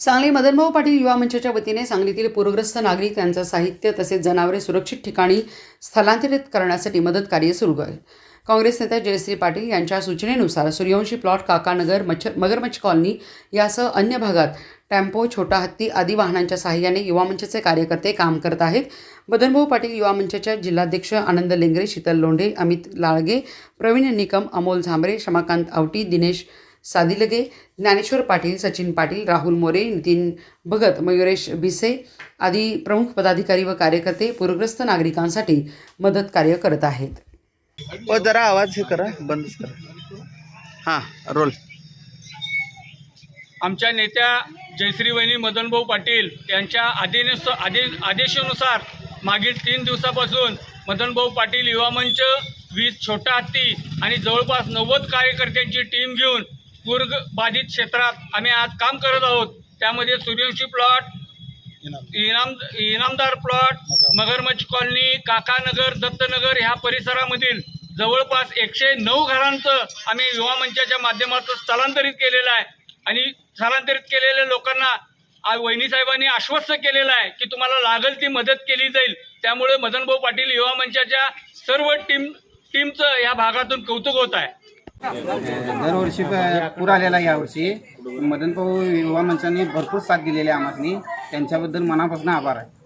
सांगली मदनभाऊ पाटील युवा मंचाच्या वतीने सांगलीतील पूरग्रस्त नागरिक त्यांचं साहित्य तसेच जनावरे सुरक्षित ठिकाणी स्थलांतरित करण्यासाठी मदत कार्य सुरू आहे. काँग्रेस नेते जयश्री पाटील यांच्या सूचनेनुसार सूर्यवंशी प्लॉट काकानगर मच्छर मगरमच्छ कॉलनी यासह अन्य भागात टेम्पो छोटा हत्ती आदी वाहनांच्या सहाय्याने युवा मंचचे कार्यकर्ते काम करत आहेत. मदनभाऊ पाटील युवा मंचाच्या जिल्हाध्यक्ष आनंद लेंगरे शीतल लोंढे अमित लाळगे प्रवीण निकम अमोल झांबरे शमाकांत आवटी दिनेश सादिलगे ज्ञानेश्वर पाटील सचिन पाटील राहुल मोरे नितीन भगत मयुरेश भिसे आदी प्रमुख पदाधिकारी व कार्यकर्ते पूरग्रस्त नागरिकांसाठी मदत कार्य करत आहेत. ओ जरा आवाज हे करा बंदच करा. हां रोल. आमच्या नेत्या जयश्री वहिनी मदनभाऊ पाटील यांच्या आदेनुस आदे आदेशानुसार मागील तीन दिवसापासून मदनभाऊ पाटील युवा मंच वीस छोटा हत्ती आणि जवळपास नव्वद कार्यकर्त्यांची टीम घेऊन पूर बाधित क्षेत्रात आम्ही आज काम करत आहोत. त्यामध्ये सूर्यवंशी प्लॉट इनाम. इनामदार प्लॉट मगरमच्छ कॉलनी काकानगर दत्तनगर ह्या परिसरामधील जवळपास एकशे नऊ घरांचं आम्ही युवा मंचाच्या माध्यमातून स्थलांतरित केलेलं आहे. आणि स्थलांतरित केलेल्या लोकांना वहिनी साहेबांनी आश्वस्त केलेलं आहे की तुम्हाला लागल ती मदत केली जाईल. त्यामुळे मदनभाऊ पाटील युवा मंचाच्या सर्व टीम टीमचं या भागातून कौतुक होत आहे. दरवर्षी प- पूर आलेला यावर्षी. मदन भाऊ युवा मंचाने भरपूर साथ दिलेली आहे आम्हाला त्यांच्याबद्दल मनापासून आभार आहे.